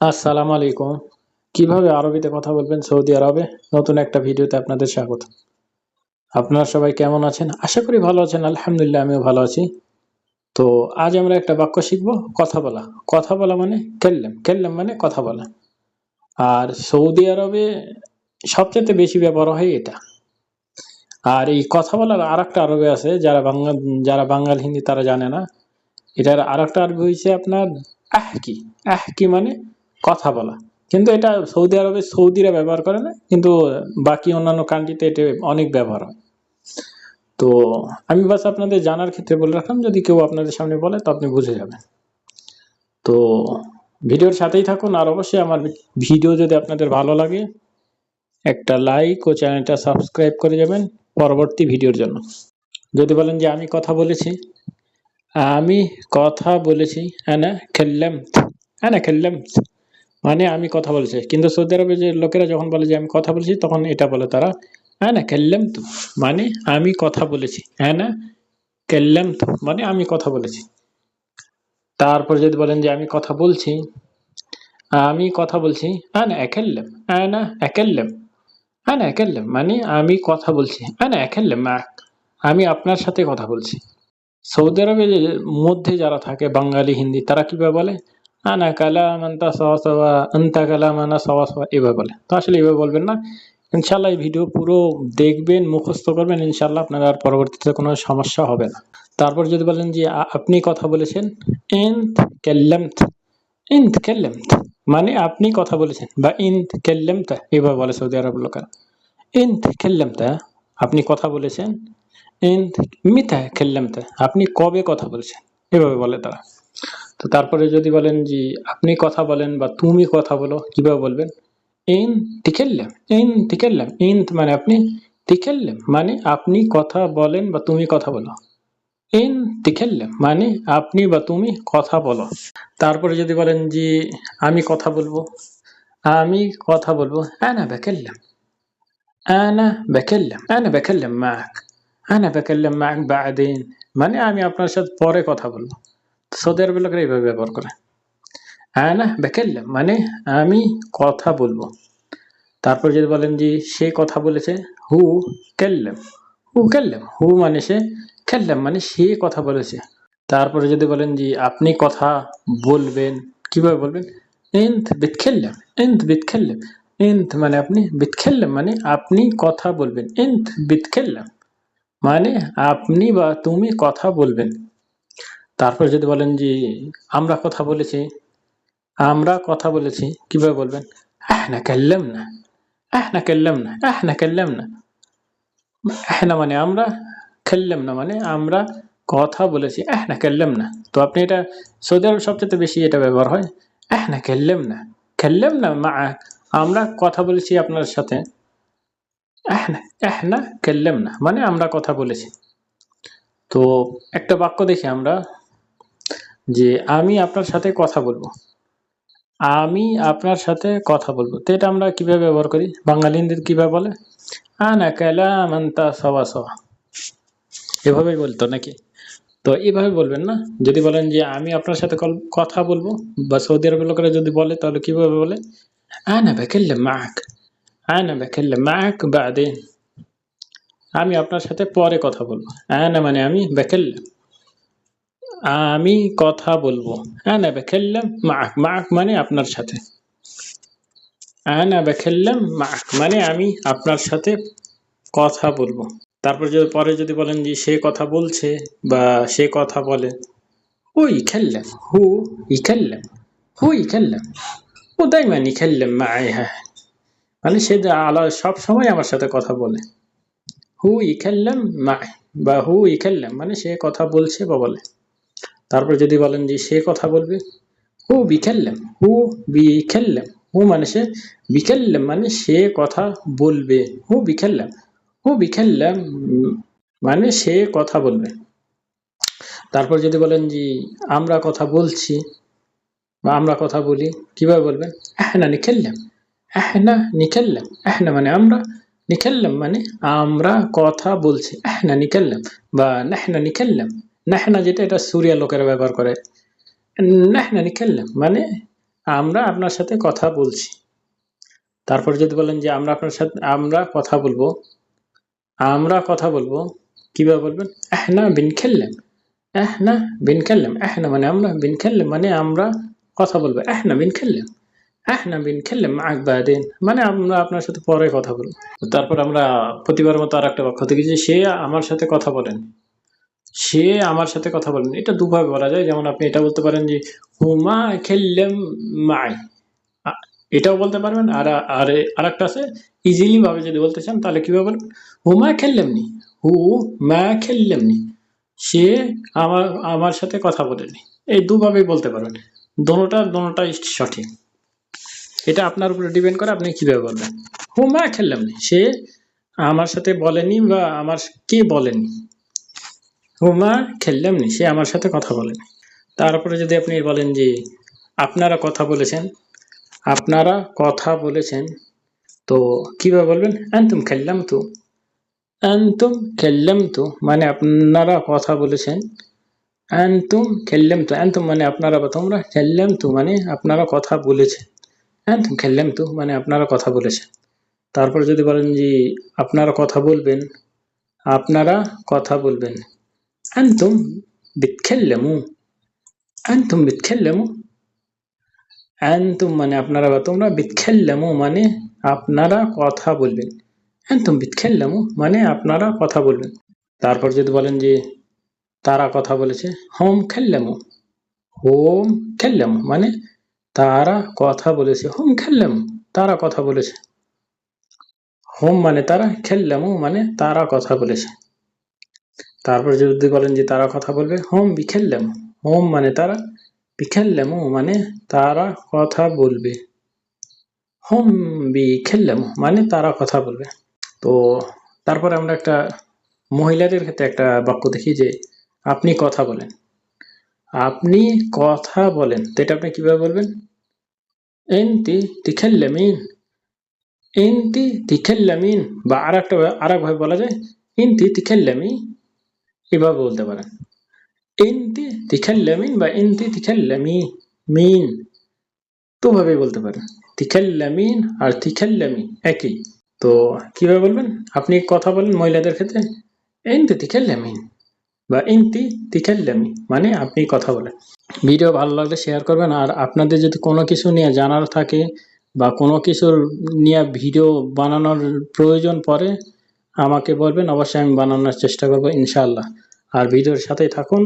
আসসালামু আলাইকুম। কীভাবে আরবিতে কথা বলবেন? সৌদি আরবে। নতুন একটা ভিডিওতে আপনাদের স্বাগত। আপনারা সবাই কেমন আছেন? আশা করি ভালো আছেন। আলহামদুলিল্লাহ, আমিও ভালো আছি। তো আজ আমরা একটা বাক্য শিখব, কথা বলা। কথা বলা মানে কেল্লেম। কেল্লেম মানে কথা বলা। আর সৌদি আরবে সবচেয়ে বেশি ব্যবহার হয় এটা। আর এই কথা বলার আর একটা আরবে আছে, যারা বাংলা, যারা বাঙাল হিন্দি তারা জানে না। এটার আর একটা আরবি হয়েছে আপনার আহকি। আহকি মানে কথা বলা। কিন্তু এটা সৌদি আরবে সৌদিরা ব্যবহার করে না, কিন্তু বাকি অন্যান্য কান্ট্রিতে এটা অনেক ব্যবহার হয়। তো আমি বাস আপনাদের জানার ক্ষেত্রে বলে রাখলাম, যদি কেউ আপনাদের সামনে বলে, তো আপনি বুঝে যাবেন। তো ভিডিওর সাথেই থাকুন, আর অবশ্যই আমার ভিডিও যদি আপনাদের ভালো লাগে, একটা লাইক ও চ্যানেলটা সাবস্ক্রাইব করে যাবেন পরবর্তী ভিডিওর জন্য। যদি বলেন যে আমি কথা বলেছি, আমি কথা বলেছি, আনা খেললাম আনা খেললাম মানে আমি কথা বলেছি। কিন্তু সৌদি আরবে যে লোকেরা যখন বলে যে আমি কথা বলেছি, তখন এটা বলে তারা হ্যাঁ না খেললাম তো মানে আমি কথা বলেছি। হ্যাঁ না খেললাম তো মানে আমি কথা বলেছি। তারপর যদি বলেন যে আমি কথা বলছি, আমি কথা বলছি আনা একেল্লাম আনা একেল্লাম আনা একেল্লাম মানে আমি কথা বলছি। আনা একেল্লাম আমি আপনার সাথে কথা বলছি। সৌদি আরবের মধ্যে যারা থাকে, বাঙালি, হিন্দি, তারা কীভাবে বলে? আনা কালাম আন্তা সওয়া আন্তা কালাম আনা সওয়া এভাবে বলে। তো আসলে এভাবে বলবেন না। ইনশাল্লাহ এই ভিডিও পুরো দেখবেন, মুখস্থ করবেন ইনশাল্লাহ আপনার আর পরবর্তীতে কোনো সমস্যা হবে না। তারপর যদি বলেন যে আপনি কথা বলেছেন ইন্ত কেল্লামত ইন্ত কেল্লামত মানে আপনি কথা বলেছেন, বা ইন্ত কেল্লামতা, এভাবে বলে সৌদি আরব লোকেরা। ইন্ত কেল্লামতা, আপনি কথা বলেছেন ইন্ত মিথা কেল্লামতা, আপনি কবে কথা বলেছেন, এভাবে বলে তারা। তো তারপরে যদি বলেন যে আপনি কথা বলেন বা তুমি কথা বলো, কীভাবে বলবেন? ইন তিকেল্লাম ইন তিকেল্লাম, ইন মানে আপনি তিকেল্লাম মানে আপনি কথা বলেন বা তুমি কথা বলো। ইন তিকেল্লাম মানে আপনি বা তুমি কথা বলো। তারপরে যদি বলেন যে আমি কথা বলব, আমি কথা বলব, আনা বেকেল্লাম আনা বেকেল্লাম আনা বেকেল্লাম মাক, আনা বেকেল্লাম মাক বাদিন মানে আমি আপনার সাথে পরে কথা বলব। সৌদি আরবের লোকেরা এইভাবে ব্যবহার করে। আনা বেকেল্লাম মানে আমি কথা বলব। তারপর যদি বলেন যে সে কথা বলেছে, হু কেল্লাম। হু কেল্লাম, হু মানে সে খেললাম মানে সে কথা বলেছে। তারপরে যদি বলেন যে আপনি কথা বলবেন, কীভাবে বলবেন? এন্থ বিত খেললাম বিতখেল্লাম ইন্ত বিতখেল্লাম ইন্ত মানে আপনি বিতখেল্লাম মানে আপনি কথা বলবেন। ইন্ত বিতখেল্লাম মানে আপনি বা তুমি কথা বলবেন। তারপর যদি বলেন যে, আমরা কথা বলেছি। আমরা কথা বলেছি। কীভাবে বলবেন? আহনা কাল্লাম না আহনা কাল্লাম না আহনা কাল্লাম না আহনা মানে আমরা? খেললাম না মানে আমরা কথা বলেছি। আহনা কাল্লাম না তো আপনি এটা সৌদি আরব সবচেয়ে বেশি এটা ব্যবহার হয়? আহনা কাল্লাম না খেললাম না মা আমরা কথা বলেছি আপনার সাথে। আহনা আহনা কাল্লাম না মানে আমরা কথা বলেছি। তো একটা বাক্য দেখি আমরা। যে আমি আপনার সাথে কথা বলব। আমি আপনার সাথে কথা বলব। তো এটা আমরা কীভাবে ব্যবহার করি? বাঙালি হিন্দিতে কীভাবে বলে? আনা কালাম আন্তা সওয়া সওয়া। এভাবেই বলতো নাকি? তো এইভাবে বলবেন না? যদি বলেন যে আমি আপনার সাথে কথা বলব বা সৌদি আরবের লোকেরা যদি বলে, তাহলে কীভাবে বলে? আনা বেকেল্লাম মাক। আনা বেকেল্লাম মাক বাদিন। আমি আপনার সাথে পরে কথা বলব। আনা মানে আমি বেকেল্লাম আমি কথা বলব। আনা বেখেল্লাম মাক মাক মানে আপনার সাথে। আনা বেখেল্লাম মাক মানে আমি আপনার সাথে কথা বলব। তারপর যদি, পরে যদি বলেন যে সে কথা বলছে বা সে কথা বলে, ওই খেললাম, হু, ই খেললাম, হু খেললাম, ও তাই মানে খেললাম মা হ্যাঁ মানে সে আলা সব সময় আমার সাথে কথা বলে। হু, ই খেললাম মা বা হু, ই খেললাম মানে সে কথা বলছে বা বলে। তারপর যদি বলেন যে সে কথা বলবে, হু বিকাল্লাম হু বিকাল্লাম, হু মানে সে, বিকাল্লাম মানে সে কথা বলবে, হু বিকাল্লাম হু বিকাল্লাম মানে সে কথা বলবে। তারপর যদি বলেন যে আমরা কথা বলছি বা আমরা কথা বলি, কীভাবে বলবেন? এহনা নিকেল্লাম এহনা নিকেল্লাম এহনা মানে আমরা, নিকেল্লাম মানে আমরা কথা বলছি এহনা নিকেল্লাম বা নাহনা নিকেল্লাম। নাহনা যেটা, এটা সুরিয়া লোকেরা ব্যবহার করে। নাহনা নিকেল্লাম মানে আমরা আপনার সাথে কথা বলছি। তারপর যদি বলেন যে আমরা আপনার সাথে, আমরা কথা বলব, আমরা কথা বলব, কীভাবে বলবেন? এহনা বিন খেললাম এহনা বিন খেললাম এহনা মানে আমরা, বিন খেললাম মানে আমরা কথা বলব। এহনা বিন খেললাম এহনা বিন খেললাম আকবাদিন মানে আমরা আপনার সাথে পরে কথা বলব। তারপর আমরা প্রতিবার মতো আর একটা বাক্য দেখি যে সে আমার সাথে কথা বলেন। সে আমার সাথে কথা বলেন এটা দুভাবে বলা যায়। যেমন আপনি এটা বলতে পারেন যে, হুমা খেললাম মাই। এটাও বলতে পারবেন। আর আর একটা আছে ইজিলি ভাবে যদি বলতে চান, তাহলে কীভাবে বলবেন? হুমা খেললেমনি। হু মা খেললেমনি। সে আমার আমার সাথে কথা বলেনি। এই দুভাবেই বলতে পারবেন। দোনোটা দোনোটাই সঠিক। এটা আপনার উপরে ডিপেন্ড করে আপনি কীভাবে বলবেন। হুমা খেললামনি। সে আমার সাথে বলেনি বা আমার কে বলেনি। হুমা খেললামনি সে আমার সাথে কথা বলেনি তারপরে যদি আপনি বলেন যে, আপনারা কথা বলেছেন, আপনারা কথা বলেছেন, তো কীভাবে বলবেন? আনতুম খেললাম তো আনতুম খেললাম তো মানে আপনারা কথা বলেছেন। আনতুম খেললাম তো আনতুম মানে আপনারা বা তোমরা খেললাম তো মানে আপনারা কথা বলেছেন। আনতুম খেললাম তো মানে আপনারা কথা বলেছেন। তারপর যদি বলেন যে, আপনারা কথা বলবেন, আপনারা কথা বলবেন। আনতুম বিতখাল্লামু আনতুম বিতখাল্লামু আনতুম মানে আপনারা বা তোমরা বিতখাল্লামু মানে আপনারা কথা বলবেন আনতুম বিতখাল্লামু মানে আপনারা কথা বলবেন তারপর যদি বলেন যে তারা কথা বলেছে, হোম খেললামু। হোম খেললামু মানে তারা কথা বলেছে। হোম খেললামু, তারা কথা বলেছে। হোম মানে তারা, খেললামু মানে তারা কথা বলেছে। তারপর যদি বলেন যে তারা কথা বলবে, হোম বিখেললাম। হোম মানে তারা, বিখেললামু মানে তারা কথা বলবে। হোম বিখেললামু মানে তারা কথা বলবে। তো তারপরে আমরা একটা মহিলাদের ক্ষেত্রে একটা বাক্য দেখি যে, আপনি কথা বলেন। আপনি কথা বলেন। তো এটা আপনি কীভাবে বলবেন? এনতি তিখাল্লামিন। এনতি তিখাল্লামিন বা আর একটা আর ভাবে বলা যায়, ইনতি তিখাল্লামি। এভাবে বলতে পারেন? ইনতি তিখাল্লামিন বা ইনতি তিখাল্লামি মিন। দুভাবে বলতে পারেন। তিখাল্লামিন আর তিখাল্লামি একই। তো কীভাবে বলবেন? আপনি কথা বলেন মহিলাদের ক্ষেত্রে। ইনতি তিখাল্লামিন বা ইনতি তিখাল্লামি মানে আপনি কথা বলেন। ভিডিও ভালো লাগলে শেয়ার করবেন। আর আপনাদের যদি কোনো কিছু নিয়ে জানার থাকে বা কোনো কিছুর নিয়ে ভিডিও বানানোর প্রয়োজন পড়ে আমাকে বলবেন অবশ্যই আমি বানানোর চেষ্টা করব ইনশাল্লাহ আর ভিডিওর সাথেই থাকুন।